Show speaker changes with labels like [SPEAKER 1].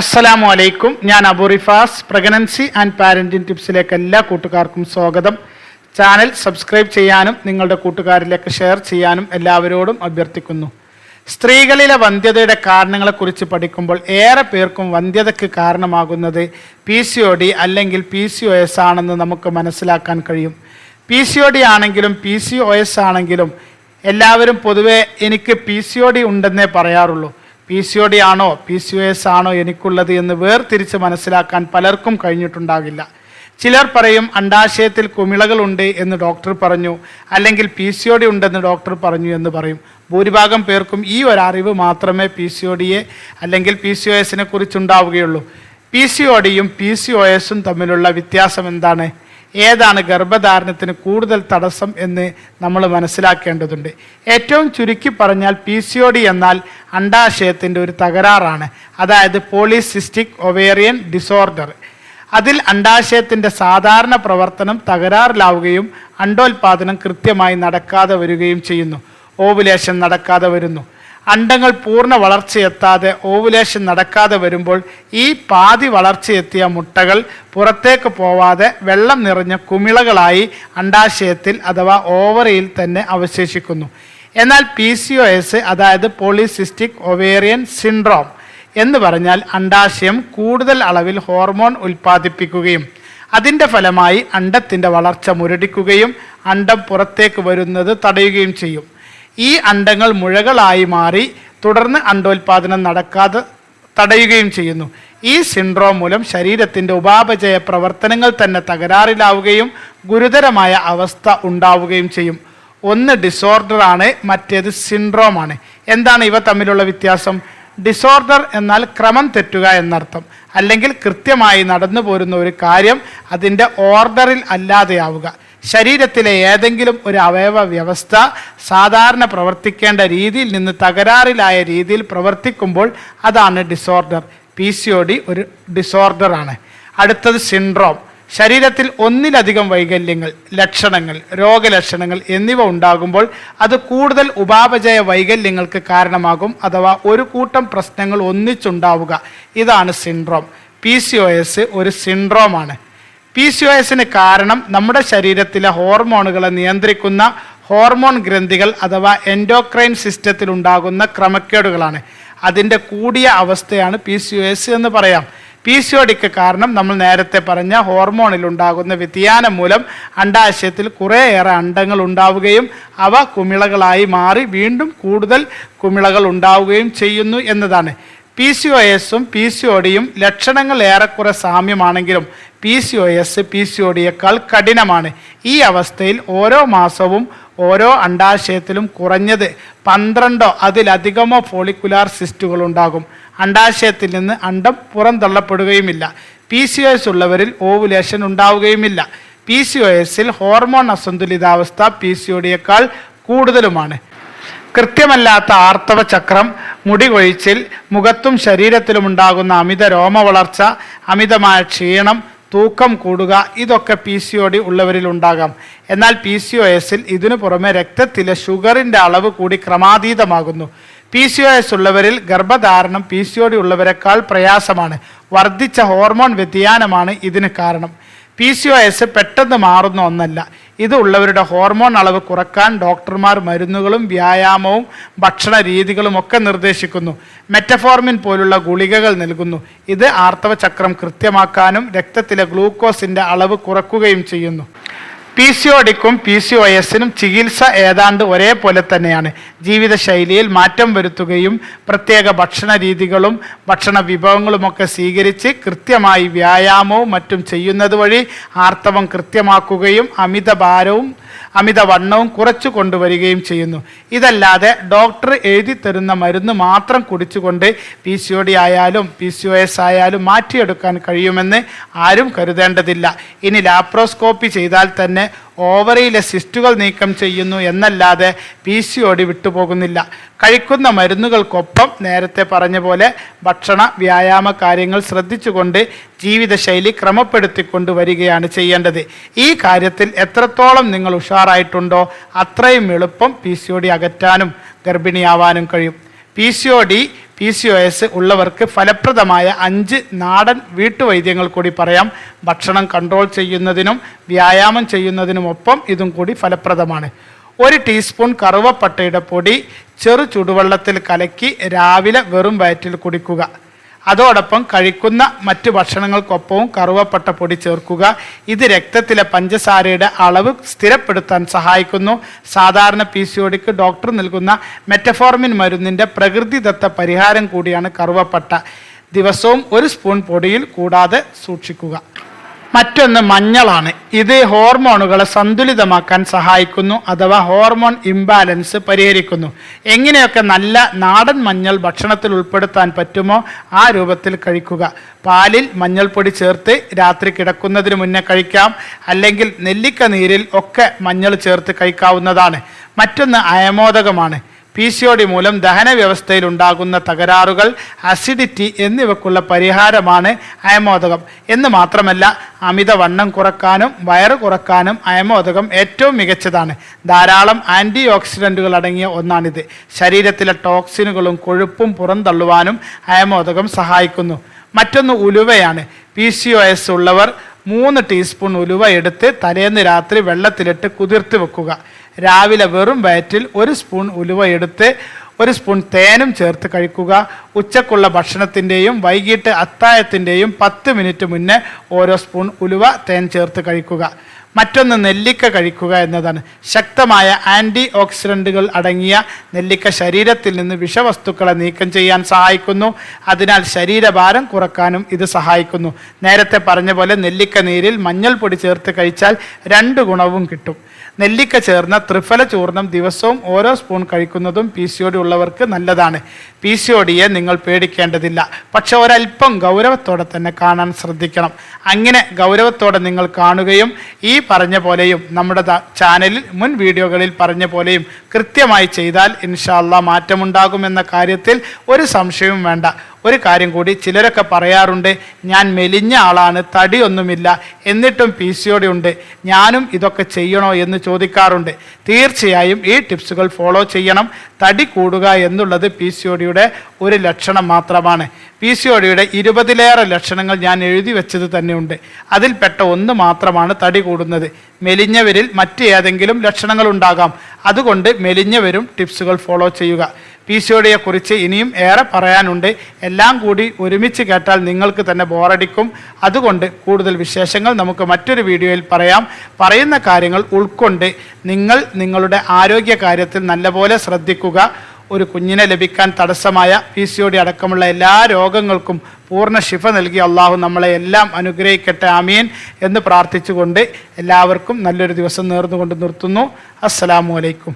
[SPEAKER 1] അസ്സലാമു അലൈക്കും. ഞാൻ Abu Rifas. Pregnancy and parenting ടിപ്സിലേക്ക് എല്ലാ കൂട്ടുകാർക്കും സ്വാഗതം. ചാനൽ സബ്സ്ക്രൈബ് ചെയ്യാനും നിങ്ങളുടെ കൂട്ടുകാരിലേക്ക് ഷെയർ ചെയ്യാനും എല്ലാവരോടും അഭ്യർത്ഥിക്കുന്നു. സ്ത്രീകളിലെ വന്ധ്യതയുടെ കാരണങ്ങളെക്കുറിച്ച് പഠിക്കുമ്പോൾ ഏറെ പേർക്കും വന്ധ്യതയ്ക്ക് കാരണമാകുന്നത് പി സി ഒ ഡി അല്ലെങ്കിൽ പി സി ഒ എസ് ആണെന്ന് നമുക്ക് മനസ്സിലാക്കാൻ കഴിയും. പി സി ഒ ഡി ആണെങ്കിലും പി സി ഒ എസ് ആണെങ്കിലും എല്ലാവരും പൊതുവേ എനിക്ക് പി സി ഒ ഡി ഉണ്ടെന്നേ പറയാറുള്ളൂ. പി സി ഒ ഡി ആണോ പി സി ഒ എസ് ആണോ എനിക്കുള്ളത് എന്ന് വേർതിരിച്ച് മനസ്സിലാക്കാൻ പലർക്കും കഴിഞ്ഞിട്ടുണ്ടാകില്ല. ചിലർ പറയും അണ്ടാശയത്തിൽ കുമിളകളുണ്ട് എന്ന് ഡോക്ടർ പറഞ്ഞു അല്ലെങ്കിൽ പി സി ഒ ഡി ഉണ്ടെന്ന് ഡോക്ടർ പറഞ്ഞു എന്ന് പറയും. ഭൂരിഭാഗം പേർക്കും ഈ ഒരു അറിവ് മാത്രമേ പി സി ഒ ഡിയെ അല്ലെങ്കിൽ പി സി ഒ എസിനെ കുറിച്ചുണ്ടാവുകയുള്ളൂ. പി സി ഒ ഡിയും പി സി ഒ എസും തമ്മിലുള്ള വ്യത്യാസം എന്താണ്? ഏതാണ് ഗർഭധാരണത്തിന് കൂടുതൽ തടസ്സം എന്ന് നമ്മൾ മനസ്സിലാക്കേണ്ടതുണ്ട്. ഏറ്റവും ചുരുക്കി പറഞ്ഞാൽ പി സി ഒ ഡി എന്നാൽ അണ്ടാശയത്തിന്റെ ഒരു തകരാറാണ്. അതായത് പോളിസിസ്റ്റിക് ഒവേറിയൻ ഡിസോർഡർ അതിൽ അണ്ടാശയത്തിന്റെ സാധാരണ പ്രവർത്തനം തകരാറിലാവുകയും അണ്ടോൽപാദനം കൃത്യമായി നടക്കാതെ വരികയും ചെയ്യുന്നു. ഓവുലേഷൻ നടക്കാതെ വരുന്നു. അണ്ടങ്ങൾ പൂർണ വളർച്ചയെത്താതെ ഓവുലേഷൻ നടക്കാതെ വരുമ്പോൾ ഈ പാതി വളർച്ചയെത്തിയ മുട്ടകൾ പുറത്തേക്ക് പോവാതെ വെള്ളം നിറഞ്ഞ കുമിളകളായി അണ്ടാശയത്തിൽ അഥവാ ഓവറിയിൽ തന്നെ അവശേഷിക്കുന്നു. എന്നാൽ പി സി ഒ എസ് അതായത് പോളിസിസ്റ്റിക് ഒവേറിയൻ സിൻഡ്രോം എന്ന് പറഞ്ഞാൽ അണ്ടാശയം കൂടുതൽ അളവിൽ ഹോർമോൺ ഉൽപ്പാദിപ്പിക്കുകയും അതിന്റെ ഫലമായി അണ്ടത്തിന്റെ വളർച്ച മുരടിക്കുകയും അണ്ടം പുറത്തേക്ക് വരുന്നത് തടയുകയും ചെയ്യും. ഈ അണ്ടങ്ങൾ മുഴകളായി മാറി തുടർന്ന് അണ്ടോൽപാദനം നടക്കാതെ തടയുകയും ചെയ്യുന്നു. ഈ സിൻഡ്രോം മൂലം ശരീരത്തിന്റെ ഉപാപചയ പ്രവർത്തനങ്ങൾ തന്നെ തകരാറിലാവുകയും ഗുരുതരമായ അവസ്ഥ ഉണ്ടാവുകയും ചെയ്യും. ഒന്ന് ഡിസോർഡർ ആണ് മറ്റേത് സിൻഡ്രോം ആണ്. എന്താണ് ഇവ തമ്മിലുള്ള വ്യത്യാസം? ഡിസോർഡർ എന്നാൽ ക്രമം തെറ്റുക എന്നർത്ഥം. അല്ലെങ്കിൽ കൃത്യമായി നടന്നു പോരുന്ന ഒരു കാര്യം അതിന്റെ ഓർഡറിൽ അല്ലാതെയാവുക. ശരീരത്തിലെ ഏതെങ്കിലും ഒരു അവയവ വ്യവസ്ഥ സാധാരണ പ്രവർത്തിക്കേണ്ട രീതിയിൽ നിന്ന് തകരാറിലായ രീതിയിൽ പ്രവർത്തിക്കുമ്പോൾ അതാണ് disorder P C O D ഒരു ഡിസോർഡറാണ് അടുത്തത് സിൻഡ്രോം ശരീരത്തിൽ ഒന്നിലധികം വൈകല്യങ്ങൾ ലക്ഷണങ്ങൾ രോഗലക്ഷണങ്ങൾ എന്നിവ ഉണ്ടാകുമ്പോൾ അത് കൂടുതൽ ഉപാപചയ വൈകല്യങ്ങൾക്ക് കാരണമാകും അഥവാ ഒരു കൂട്ടം പ്രശ്നങ്ങൾ ഒന്നിച്ചുണ്ടാവുക. ഇതാണ് syndrome P C O S ഒരു സിൻഡ്രോമാണ് പി സി ഒ എസിന് കാരണം നമ്മുടെ ശരീരത്തിലെ ഹോർമോണുകളെ നിയന്ത്രിക്കുന്ന ഹോർമോൺ ഗ്രന്ഥികൾ അഥവാ എൻഡോക്രൈൻ സിസ്റ്റത്തിൽ ഉണ്ടാകുന്ന ക്രമക്കേടുകളാണ്. അതിന്റെ കൂടിയ അവസ്ഥയാണ് പി സി ഒ എസ് എന്ന് പറയാം. പി സി ഒ ഡിക്ക് കാരണം നമ്മൾ നേരത്തെ പറഞ്ഞ ഹോർമോണിൽ ഉണ്ടാകുന്ന വ്യതിയാനം മൂലം അണ്ടാശയത്തിൽ കുറേയേറെ അണ്ടങ്ങൾ ഉണ്ടാവുകയും അവ കുമിളകളായി മാറി വീണ്ടും കൂടുതൽ കുമിളകൾ ഉണ്ടാവുകയും ചെയ്യുന്നു എന്നതാണ്. പി സി ഒ എസും പി സി ഒ ഡിയും ലക്ഷണങ്ങൾ ഏറെക്കുറെ സാമ്യമാണെങ്കിലും P C O S P C O ഡിയേക്കാൾ കഠിനമാണ്. ഈ അവസ്ഥയിൽ ഓരോ മാസവും ഓരോ അണ്ടാശയത്തിലും കുറഞ്ഞത് പന്ത്രണ്ടോ അതിലധികമോ ഫോളിക്കുലാർ സിസ്റ്റുകൾ ഉണ്ടാകും. അണ്ടാശയത്തിൽ നിന്ന് അണ്ടം പുറന്തള്ളപ്പെടുകയുമില്ല. പി സി ഒ എസ് ഉള്ളവരിൽ ഓവുലേഷൻ ഉണ്ടാവുകയുമില്ല. പി സി ഒ എസിൽ ഹോർമോൺ അസന്തുലിതാവസ്ഥ പി സി ഒ ഡിയേക്കാൾ കൂടുതലുമാണ്. കൃത്യമല്ലാത്ത ആർത്തവ ചക്രം മുടി കൊഴിച്ചിൽ മുഖത്തും ശരീരത്തിലും ഉണ്ടാകുന്ന അമിത രോമ വളർച്ച അമിതമായ ക്ഷീണം തൂക്കം കൂടുക ഇതൊക്കെ പി സി ഒ ഡി ഉള്ളവരിൽ ഉണ്ടാകാം. എന്നാൽ പി സി ഒ എസിൽ ഇതിനു പുറമെ രക്തത്തിലെ ഷുഗറിന്റെ അളവ് കൂടി ക്രമാതീതമാകുന്നു. പി സി ഒ എസ് ഉള്ളവരിൽ ഗർഭധാരണം പി സി ഒ ഡി ഉള്ളവരെക്കാൾ പ്രയാസമാണ്. വർദ്ധിച്ച ഹോർമോൺ വ്യതിയാനമാണ് ഇതിന് കാരണം. പി സി ഒ എസ് പെട്ടെന്ന് മാറുന്ന ഒന്നല്ല. ഇത് ഉള്ളവരുടെ ഹോർമോൺ അളവ് കുറയ്ക്കാൻ ഡോക്ടർമാർ മരുന്നുകളും വ്യായാമവും ഭക്ഷണ രീതികളും ഒക്കെ നിർദ്ദേശിക്കുന്നു. മെറ്റഫോർമിൻ പോലുള്ള ഗുളികകൾ നൽകുന്നു. ഇത് ആർത്തവ ചക്രം കൃത്യമാക്കാനും രക്തത്തിലെ ഗ്ലൂക്കോസിന്റെ അളവ് കുറക്കുകയും ചെയ്യുന്നു. പി സി ഒ ഡിക്കും പി സി ഒ എസിനും ചികിത്സ ഏതാണ്ട് ഒരേപോലെ തന്നെയാണ്. ജീവിതശൈലിയിൽ മാറ്റം വരുത്തുകയും പ്രത്യേക ഭക്ഷണ രീതികളും ഭക്ഷണ വിഭവങ്ങളുമൊക്കെ സ്വീകരിച്ച് കൃത്യമായി വ്യായാമവും മറ്റും ചെയ്യുന്നത് വഴി ആർത്തവം കൃത്യമാക്കുകയും അമിത ഭാരവും അമിത വണ്ണവും കുറച്ചു കൊണ്ടുവരികയും ചെയ്യുന്നു. ഇതല്ലാതെ ഡോക്ടർ എഴുതി തരുന്ന മരുന്ന് മാത്രം കുടിച്ചുകൊണ്ട് പി സി ഒ ഡി ആയാലും പി സി ഒ എസ് ആയാലും മാറ്റിയെടുക്കാൻ കഴിയുമെന്ന് ആരും കരുതേണ്ടതില്ല. ഇനി ലാപ്രോസ്കോപ്പി ചെയ്താൽ തന്നെ ഓവറിയിലെ സിസ്റ്റുകൾ നീക്കം ചെയ്യുന്നു എന്നല്ലാതെ പി സി ഓടി വിട്ടുപോകുന്നില്ല. കഴിക്കുന്ന മരുന്നുകൾക്കൊപ്പം നേരത്തെ പറഞ്ഞ പോലെ ഭക്ഷണ വ്യായാമ കാര്യങ്ങൾ ശ്രദ്ധിച്ചുകൊണ്ട് ജീവിതശൈലി ക്രമപ്പെടുത്തിക്കൊണ്ട് വരികയാണ് ചെയ്യേണ്ടത്. ഈ കാര്യത്തിൽ എത്രത്തോളം നിങ്ങൾ ഉഷാറായിട്ടുണ്ടോ അത്രയും എളുപ്പം പി സി ഡി അകറ്റാനും ഗർഭിണിയാവാനും കഴിയും. P C O D P C O S ഉള്ളവർക്ക് ഫലപ്രദമായ അഞ്ച് നാടൻ വീട്ടുവൈദ്യങ്ങൾ കൂടി പറയാം. ഭക്ഷണം കൺട്രോൾ ചെയ്യുന്നതിനും വ്യായാമം ചെയ്യുന്നതിനുമൊപ്പം ഇതും കൂടി ഫലപ്രദമാണ്. ഒരു ടീസ്പൂൺ കറുവപ്പട്ടയുടെ പൊടി ചെറു ചുടുവെള്ളത്തിൽ കലക്കി രാവിലെ വെറും വയറ്റിൽ കുടിക്കുക. അതോടൊപ്പം കഴിക്കുന്ന മറ്റു ഭക്ഷണങ്ങൾക്കൊപ്പവും കറുവപ്പട്ട പൊടി ചേർക്കുക. ഇത് രക്തത്തിലെ പഞ്ചസാരയുടെ അളവ് സ്ഥിരപ്പെടുത്താൻ സഹായിക്കുന്നു. സാധാരണ പി ഡോക്ടർ നൽകുന്ന മെറ്റഫോർമിൻ മരുന്നിന്റെ പ്രകൃതിദത്ത പരിഹാരം കൂടിയാണ് കറുവപ്പട്ട. ദിവസവും ഒരു സ്പൂൺ പൊടിയിൽ കൂടാതെ സൂക്ഷിക്കുക. മറ്റൊന്ന് മഞ്ഞളാണ്. ഇത് ഹോർമോണുകളെ സന്തുലിതമാക്കാൻ സഹായിക്കുന്നു അഥവാ ഹോർമോൺ ഇംബാലൻസ് പരിഹരിക്കുന്നു. എങ്ങനെയൊക്കെ നല്ല നാടൻ മഞ്ഞൾ ഭക്ഷണത്തിൽ ഉൾപ്പെടുത്താൻ പറ്റുമോ ആ രൂപത്തിൽ കഴിക്കുക. പാലിൽ മഞ്ഞൾപ്പൊടി ചേർത്ത് രാത്രി കിടക്കുന്നതിന് മുന്നേ കഴിക്കാം. അല്ലെങ്കിൽ നെല്ലിക്ക നീരിൽ ഒക്കെ മഞ്ഞൾ ചേർത്ത് കഴിക്കാവുന്നതാണ്. മറ്റൊന്ന് അയമോദകമാണ്. പി സി ഒ ഡി മൂലം ദഹന വ്യവസ്ഥയിൽ ഉണ്ടാകുന്ന തകരാറുകൾ അസിഡിറ്റി എന്നിവക്കുള്ള പരിഹാരമാണ് അയമോദകം. എന്ന് മാത്രമല്ല അമിതവണ്ണം കുറക്കാനും വയറ് കുറക്കാനും അയമോദകം ഏറ്റവും മികച്ചതാണ്. ധാരാളം ആന്റി ഓക്സിഡന്റുകൾ അടങ്ങിയ ഒന്നാണിത്. ശരീരത്തിലെ ടോക്സിനുകളും കൊഴുപ്പും പുറന്തള്ളുവാനും അയമോദകം സഹായിക്കുന്നു. മറ്റൊന്ന് ഉലുവയാണ്. പി സി ഒ എസ് ഉള്ളവർ മൂന്ന് ടീസ്പൂൺ ഉലുവ എടുത്ത് തലേന്ന് രാത്രി വെള്ളത്തിലിട്ട് കുതിർത്ത് വെക്കുക. രാവിലെ വെറും വയറ്റിൽ ഒരു സ്പൂൺ ഉലുവ എടുത്ത് ഒരു സ്പൂൺ തേനും ചേർത്ത് കഴിക്കുക. ഉച്ചക്കുള്ള ഭക്ഷണത്തിന്റെയും വൈകിട്ട് അത്തായത്തിന്റെയും പത്ത് മിനിറ്റ് മുന്നേ ഓരോ സ്പൂൺ ഉലുവ തേൻ ചേർത്ത് കഴിക്കുക. മറ്റൊന്ന് നെല്ലിക്ക കഴിക്കുക എന്നതാണ്. ശക്തമായ ആന്റി ഓക്സിഡന്റുകൾ അടങ്ങിയ നെല്ലിക്ക ശരീരത്തിൽ നിന്ന് വിഷവസ്തുക്കളെ നീക്കം ചെയ്യാൻ സഹായിക്കുന്നു. അതിനാൽ ശരീരഭാരം കുറക്കാനും ഇത് സഹായിക്കുന്നു. നേരത്തെ പറഞ്ഞ പോലെ നെല്ലിക്ക നീരിൽ മഞ്ഞൾപ്പൊടി ചേർത്ത് കഴിച്ചാൽ രണ്ട് ഗുണവും കിട്ടും. നെല്ലിക്ക ചേർന്ന ത്രിഫല ചൂർണം ദിവസവും ഓരോ സ്പൂൺ കഴിക്കുന്നതും പി സി ഒടി ഉള്ളവർക്ക് നല്ലതാണ്. പി സി ഒടിയെ നിങ്ങൾ പേടിക്കേണ്ടതില്ല. പക്ഷെ ഒരല്പം ഗൗരവത്തോടെ തന്നെ കാണാൻ ശ്രദ്ധിക്കണം. അങ്ങനെ ഗൗരവത്തോടെ നിങ്ങൾ കാണുകയും ഈ പറഞ്ഞ പോലെയും നമ്മുടെ ചാനലിൽ മുൻ വീഡിയോകളിൽ പറഞ്ഞ പോലെയും കൃത്യമായി ചെയ്താൽ ഇൻഷാല്ല മാറ്റമുണ്ടാകുമെന്ന കാര്യത്തിൽ ഒരു സംശയവും വേണ്ട. ഒരു കാര്യം കൂടി ചിലരൊക്കെ പറയാറുണ്ട് ഞാൻ മെലിഞ്ഞ ആളാണ് തടിയൊന്നുമില്ല എന്നിട്ടും പി സിയോടെ ഉണ്ട് ഞാനും ഇതൊക്കെ ചെയ്യണോ എന്ന് ചോദിക്കാറുണ്ട്. തീർച്ചയായും ഈ ടിപ്സുകൾ ഫോളോ ചെയ്യണം. തടി കൂടുക എന്നുള്ളത് പി സിയോടിയുടെ ഒരു ലക്ഷണം മാത്രമാണ്. പി സി ഒടിയുടെ ഇരുപതിലേറെ ലക്ഷണങ്ങൾ ഞാൻ എഴുതി വെച്ചത് തന്നെയുണ്ട്. അതിൽപ്പെട്ട ഒന്ന് മാത്രമാണ് തടി കൂടുന്നത്. മെലിഞ്ഞവരിൽ മറ്റ് ഏതെങ്കിലും ലക്ഷണങ്ങൾ ഉണ്ടാകാം. അതുകൊണ്ട് മെലിഞ്ഞവരും ടിപ്സുകൾ ഫോളോ ചെയ്യുക. പി സി ഒടിയെ കുറിച്ച് ഇനിയും ഏറെ പറയാനുണ്ട്. എല്ലാം കൂടി ഒരുമിച്ച് കേട്ടാൽ നിങ്ങൾക്ക് തന്നെ ബോറടിക്കും. അതുകൊണ്ട് കൂടുതൽ വിശേഷങ്ങൾ നമുക്ക് മറ്റൊരു വീഡിയോയിൽ പറയാം. പറയുന്ന കാര്യങ്ങൾ ഉൾക്കൊണ്ട് നിങ്ങൾ നിങ്ങളുടെ ആരോഗ്യ കാര്യത്തിൽ നല്ലപോലെ ശ്രദ്ധിക്കുക. ഒരു കുഞ്ഞിനെ ലഭിക്കാൻ തടസ്സമായ പി സി ഒ ഡി അടക്കമുള്ള എല്ലാ രോഗങ്ങൾക്കും പൂർണ ശിഫ നൽകി അള്ളാഹു നമ്മളെ എല്ലാം അനുഗ്രഹിക്കട്ടെ ആമീൻ എന്ന് പ്രാർത്ഥിച്ചുകൊണ്ട് എല്ലാവർക്കും നല്ലൊരു ദിവസം നേർന്നുകൊണ്ട് നിർത്തുന്നു. അസ്സലാമു അലൈക്കും.